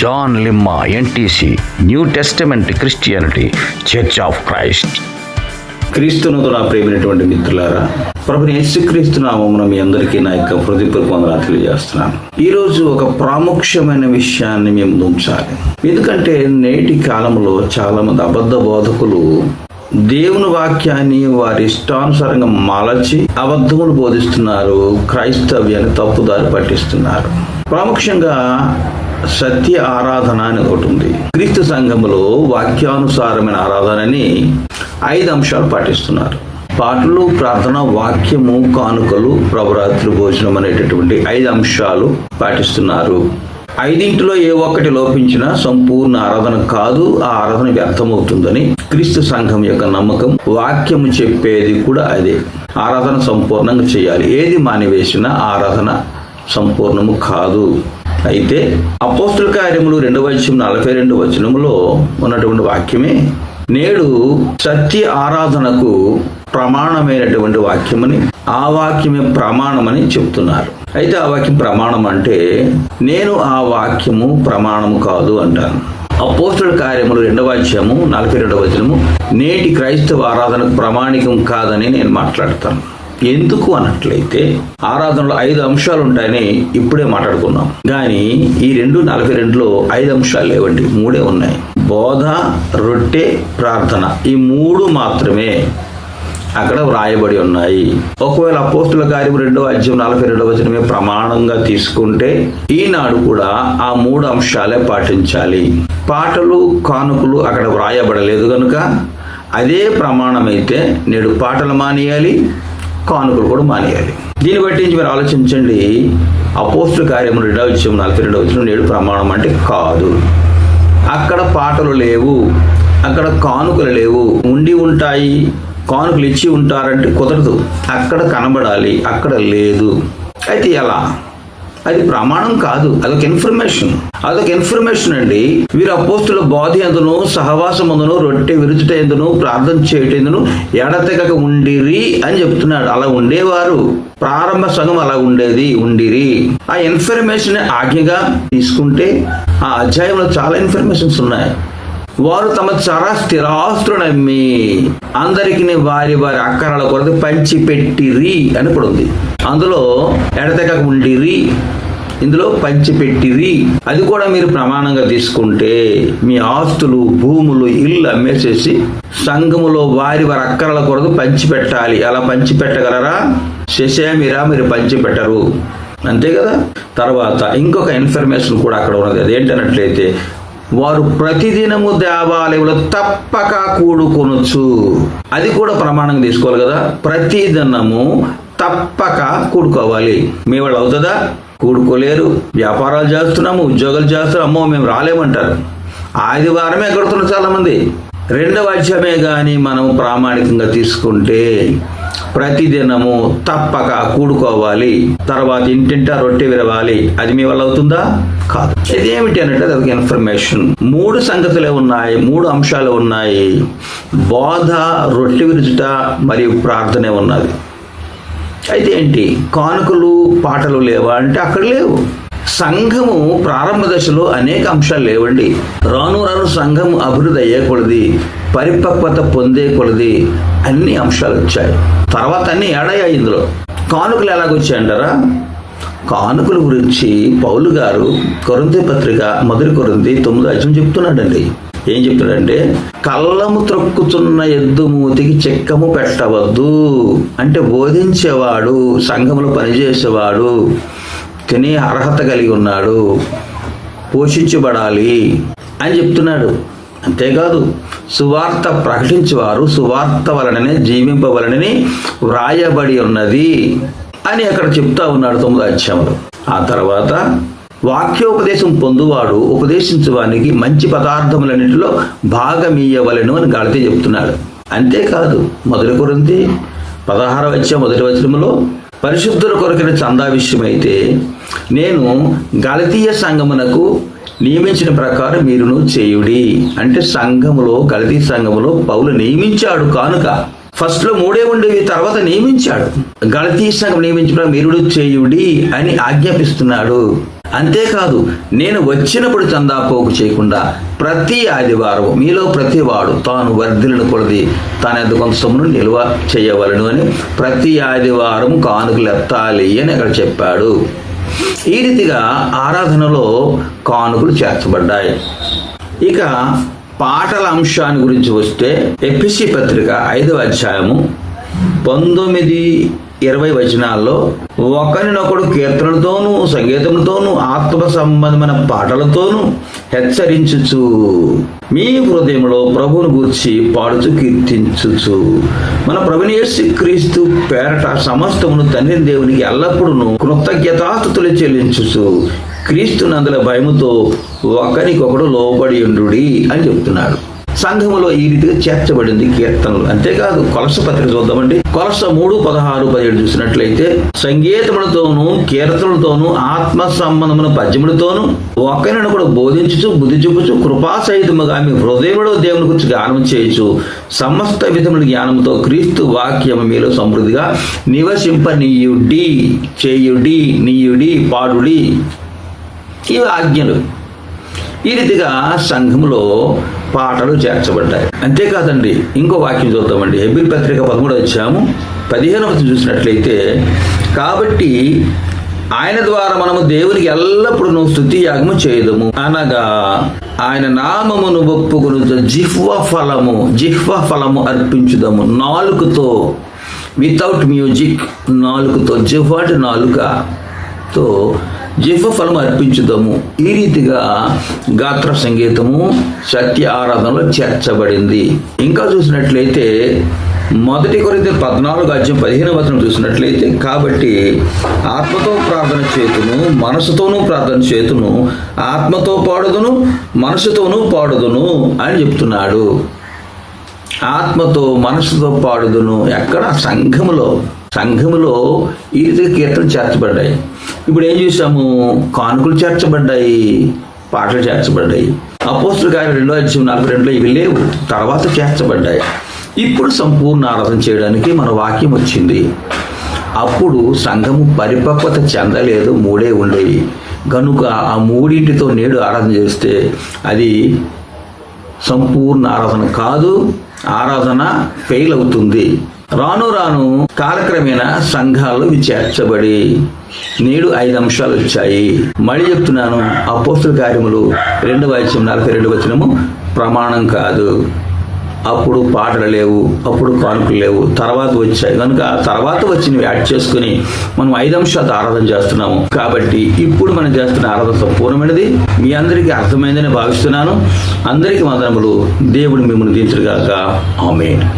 John లిమ్మా N T C new testament Christianity church of Christ. క్రీస్తునకు నా ప్రేమైనటువంటి మిత్రులారా ప్రభుని యేసుక్రీస్తు నామమున మీ అందరికీ నా యొక్క హృదయపూర్వక వందనాలు తెలియజేస్తున్నాను. ఈరోజు ఒక ప్రాముఖ్యమైన విషయాన్ని మేము ఉంచాలి ఎందుకంటే నేటి కాలంలో చాలా మంది అబద్ధ బోధకులు దేవుని వాక్యాన్ని వారి ఇష్టానుసారంగా మలచి అబద్ధములు బోధిస్తున్నారు క్రైస్తవ్యాన్ని తప్పుదారి పట్టిస్తున్నారు. ప్రాముఖ్యంగా సత్య ఆరాధన అని ఒకటి ఉంది. క్రీస్తు సంఘములో వాక్యానుసారమైన ఆరాధనని ఐదు అంశాలు పాటిస్తున్నారు. పాటలు ప్రార్థన వాక్యము కానుకలు ప్రభరాత్రి భోజనం అనేటటువంటి ఐదు అంశాలు పాటిస్తున్నారు. ఐదింటిలో ఏ ఒక్కటి లోపించినా సంపూర్ణ ఆరాధన కాదు ఆ ఆరాధన వ్యర్థమవుతుందని క్రీస్తు సంఘం యొక్క నమ్మకం వాక్యము చెప్పేది కూడా అదే. ఆరాధన సంపూర్ణంగా చేయాలి. ఏది మానివేసినా ఆరాధన సంపూర్ణము కాదు. అయితే అపోస్తుల కార్యములు రెండవ వచనం నలభై రెండు వచనములో ఉన్నటువంటి వాక్యమే నేడు సత్య ఆరాధనకు ప్రమాణమైనటువంటి వాక్యమని ఆ వాక్యమే ప్రమాణమని చెప్తున్నారు. అయితే ఆ వాక్యం ప్రమాణం అంటే నేను ఆ వాక్యము ప్రమాణము కాదు అంటాను అపోస్తుల కార్యములు రెండవ అధ్యాయము నలభై రెండవ వచనము నేటి క్రైస్తవ ఆరాధనకు ప్రమాణికం కాదని నేను మాట్లాడతాను. ఎందుకు అన్నట్లయితే ఆరాధనలో ఐదు అంశాలు ఉంటాయని ఇప్పుడే మాట్లాడుకున్నాం కానీ ఈ రెండు నలభై రెండులో ఐదు అంశాలు లేవండి మూడే ఉన్నాయి. బోధ రొట్టె ప్రార్థన. ఈ మూడు మాత్రమే అక్కడ వ్రాయబడి ఉన్నాయి. ఒకవేళ అపోస్తుల కార్యం రెండవ అధ్యయం నలభై రెండవ వచనమే ప్రమాణంగా తీసుకుంటే ఈనాడు కూడా ఆ మూడు అంశాలే పాటించాలి. పాటలు కానుకలు అక్కడ వ్రాయబడలేదు కనుక అదే ప్రమాణమైతే నేడు పాటలు మానేయాలి కానుకలు కూడా మానేయాలి. దీన్ని బట్టి మీరు ఆలోచించండి. అపోస్తుల కార్యము రెండవ విషయం నలభై రెండవ విషయం నేడు ప్రమాణం అంటే కాదు. అక్కడ పాటలు లేవు అక్కడ కానుకలు లేవు. ఉండి ఉంటాయి కానుకలు ఇచ్చి ఉంటారంటే కుదరదు. అక్కడ కనబడాలి అక్కడ లేదు. అయితే ఎలా? అది ప్రమాణం కాదు. అదొక ఇన్ఫర్మేషన్ అదొక ఇన్ఫర్మేషన్ అండి. వీరు అపోస్తుల బోధ ఎందును సహవాసం ఎందును రొట్టె విరుచుట ఎందును ప్రార్థన చేయటం ఎందును ఎడతెగక ఉండిరి అని చెప్తున్నాడు. అలా ఉండేవారు. ప్రారంభ సంఘం అలా ఉండేది. ఉండిరి. ఆ ఇన్ఫర్మేషన్ ఆజ్ఞగా తీసుకుంటే ఆ అధ్యాయంలో చాలా ఇన్ఫర్మేషన్స్ ఉన్నాయి. వారు తమ చర స్థిరాస్తులను అమ్మి అందరికి వారి వారి అక్కరాల కొరకు పంచిపెట్టిరి అని కూడా ఉంది. అందులో ఎడతెగక ఉండిరి ఇందులో పంచిపెట్టిరి. అది కూడా మీరు ప్రమాణంగా తీసుకుంటే మీ ఆస్తులు భూములు ఇల్లు అమ్మేసేసి సంఘములో వారి వారి అక్కరల కొరకు పంచిపెట్టాలి. అలా పంచిపెట్టగలరా? శశామిరా మీరు పంచిపెట్టరు. అంతే కదా? తర్వాత ఇంకొక ఇన్ఫర్మేషన్ కూడా అక్కడ ఉన్నది. అదేంటన్నట్లయితే వారు ప్రతిదినము దేవాలయంలో తప్పక కూడుకొనొచ్చు. అది కూడా ప్రమాణంగా తీసుకోవాలి కదా. ప్రతిదినము తప్పక కూడుకోవాలి. మీ వాళ్ళు అవుతుందా? కూడుకోలేరు. వ్యాపారాలు చేస్తున్నాము ఉద్యోగాలు చేస్తున్నాము. అమ్మో మేము రాలేమంటారు. ఆదివారమే ఎక్కడుతున్నారు చాలామంది. రెండవ అధ్యాయమే కానీ మనం ప్రామాణికంగా తీసుకుంటే ప్రతిదినము తప్పక కూడుకోవాలి. తర్వాత ఇంటింటా రొట్టె విరవాలి. అది మీ వల్ల అవుతుందా? కాదు. ఇదేమిటి అంటే అది ఇన్ఫర్మేషన్ మూడు సంగతులే ఉన్నాయి మూడు అంశాలు ఉన్నాయి. బోధ రొట్టె విరుచుట మరియు ప్రార్థనే ఉన్నది. అయితే ఏంటి? కానుకలు పాటలు లేవా? అంటే అక్కడ లేవు. సంఘము ప్రారంభ దశలో అనేక అంశాలు లేవండి. రాను రాను సంఘం అభివృద్ధి అయ్యే కొలది పరిపక్వత పొందే కొలది అన్ని అంశాలు వచ్చాయి. తర్వాత అన్ని ఏడయ్యాయి ఇందులో. కానుకలు ఎలాగొచ్చాయంటారా కానుకల గురించి పౌలు గారు కొరంది పత్రిక మొదటి కొరంది తొమ్మిది అధ్యయం చెప్తున్నాడండి. ఏం చెప్తాడంటే కళ్ళము త్రొక్కుతున్న ఎద్దు మూతికి చెక్కము పెట్టవద్దు. అంటే బోధించేవాడు సంఘములో పనిచేసేవాడు తినే అర్హత కలిగి ఉన్నాడు. పోషించబడాలి అని చెప్తున్నాడు. అంతేకాదు సువార్త ప్రకటించేవారు సువార్త వలననే జీవింపవలనని వ్రాయబడి ఉన్నది అని అక్కడ చెప్తా ఉన్నాడు తొమ్మిది అధ్యాయంలో. ఆ తర్వాత వాక్యోపదేశం పొందువాడు ఉపదేశించువానికి మంచి పదార్థములన్నింటిలో భాగమీయవలను అని గాడితే చెప్తున్నాడు. అంతేకాదు మొదటి కొరింది పదహార వచ్చే మొదటి వచనంలో పరిశుద్ధుల కొరకైన చందా విషయమైతే నేను గలతీయ సంఘమునకు నియమించిన ప్రకారం మీరును చేయుడి. అంటే సంఘములో గలతీ సంఘములో పౌలు నియమించాడు కానుక. ఫస్ట్లో మూడే ఉండేవి తర్వాత నియమించాడు. గలతీ సంఘం నియమించిన మీరుడు చేయుడి అని ఆజ్ఞాపిస్తున్నాడు. అంతేకాదు నేను వచ్చినప్పుడు చందాపోకు చేయకుండా ప్రతి ఆదివారం మీలో ప్రతి వాడు తాను వర్ధిలను కొలది తాను ఎంత కొంత సొమ్మును నిల్వ చేయవలను అని ప్రతి ఆదివారం కానుకలు ఎత్తాలి అని అక్కడ చెప్పాడు. ఈ రీతిగా ఆరాధనలో కానుకలు చేర్చబడ్డాయి. ఇక పాటల అంశాన్ని గురించి వస్తే ఎపిసి పత్రిక ఐదవ అధ్యాయము పంతొమ్మిది ఇరవై వచనాల్లో ఒకరినొకడు కీర్తనలతోనూ సంగీతంతోనూ ఆత్మ సంబంధమైన పాటలతోనూ హెచ్చరించుచు. మీ హృదయంలో ప్రభువును గూర్చి పాడుచు కీర్తించుచు. మన ప్రభునేసి క్రీస్తు పేరట సమస్తమును తండ్రి దేవునికి ఎల్లప్పుడూ కృతజ్ఞతాస్తుతులు చెల్లించుచు. క్రీస్తు నందుల భయముతో ఒకరికొకడు లోబడి ఉండుడి అని చెప్తున్నాడు. సంఘములో ఈ రీతిగా చేర్చబడింది కీర్తనలు. అంతేకాదు కొలస పత్రిక చూద్దామండి. కొలస మూడు పదహారు పదిహేడు చూసినట్లయితే సంగీతములతోనూ కీర్తనలతోనూ ఆత్మ సంబంధమున పద్యములతోనూ ఒకరిని కూడా బోధించుచు బుద్ధి చూపుచు కృపాసహితముగా మీ హృదయంలో దేవుని గురించి జ్ఞానం చేయొచ్చు సమస్త విధముల జ్ఞానంతో క్రీస్తు వాక్యము మీలో సమృద్ధిగా నివసింపనీయుడి చేయుడి నీయుడి పాడుడి ఇవి ఆజ్ఞలు. ఈ రీతిగా సంఘములో పాటలు చేర్చబడ్డాయి. అంతేకాదండి ఇంకో వాక్యం చూద్దామండి. హెబిల్ పత్రిక పదమూడు వచ్చాము పదిహేనవ చూసినట్లయితే కాబట్టి ఆయన ద్వారా మనము దేవునికి ఎల్లప్పుడూ స్థుతి యాగము చేయదము. అనగా ఆయన నామమును ఒప్పుకును జిహ్వ ఫలము జిహ్వ ఫలము అర్పించుదము. నాలుగుతో వితౌట్ మ్యూజిక్ నాలుగుతో జిహ్వాటి నాలుకతో జీవఫలం అర్పించుదాము. ఈ రీతిగా గాత్ర సంగీతము సత్య ఆరాధనలో చేర్చబడింది. ఇంకా చూసినట్లయితే మొదటి కొరిత పద్నాలుగు అధ్యయం పదిహేను వచనం చూసినట్లయితే కాబట్టి ఆత్మతో ప్రార్థన చేతును మనసుతోనూ ప్రార్థన చేతును ఆత్మతో పాడుదును మనసుతోనూ పాడుదును అని చెప్తున్నాడు. ఆత్మతో మనసుతో పాడుదును ఎక్కడ? సంఘములో. సంఘములో ఈ రీతిగా కీర్తనలు చేర్చబడ్డాయి. ఇప్పుడు ఏం చూసాము? కానుకలు చేర్చబడ్డాయి పాటలు చేర్చబడ్డాయి. అపోస్తుల కార్యం రెండో అధ్యాయం నలభై రెండులో ఇవి లేవు తర్వాత చేర్చబడ్డాయి. ఇప్పుడు సంపూర్ణ ఆరాధన చేయడానికి మన వాక్యం వచ్చింది. అప్పుడు సంఘము పరిపక్వత చెందలేదు మూడే ఉండేవి. కనుక ఆ మూడింటితో నేడు ఆరాధన చేస్తే అది సంపూర్ణ ఆరాధన కాదు ఆరాధన ఫెయిల్ అవుతుంది. రాను రాను కాలక్రమేణా సంఘాలు ఇవి చేర్చబడి నేడు ఐదు అంశాలు వచ్చాయి. మళ్ళీ చెప్తున్నాను అపోస్తుల కార్యములు రెండు వాయిద్యం నలభై రెండు వచనము ప్రమాణం కాదు. అప్పుడు పాటలు లేవు అప్పుడు కానుకలు లేవు తర్వాత వచ్చాయి. కనుక తర్వాత వచ్చినవి యాడ్ చేసుకుని మనం ఐదు అంశాలు ఆరాధన చేస్తున్నాము. కాబట్టి ఇప్పుడు మనం చేస్తున్న ఆరాధన సంపూర్ణమైనది. మీ అందరికీ అర్థమైందని భావిస్తున్నాను. అందరికీ వందనములు. దేవుడు మిమ్మల్ని దించరుగాక ఆమె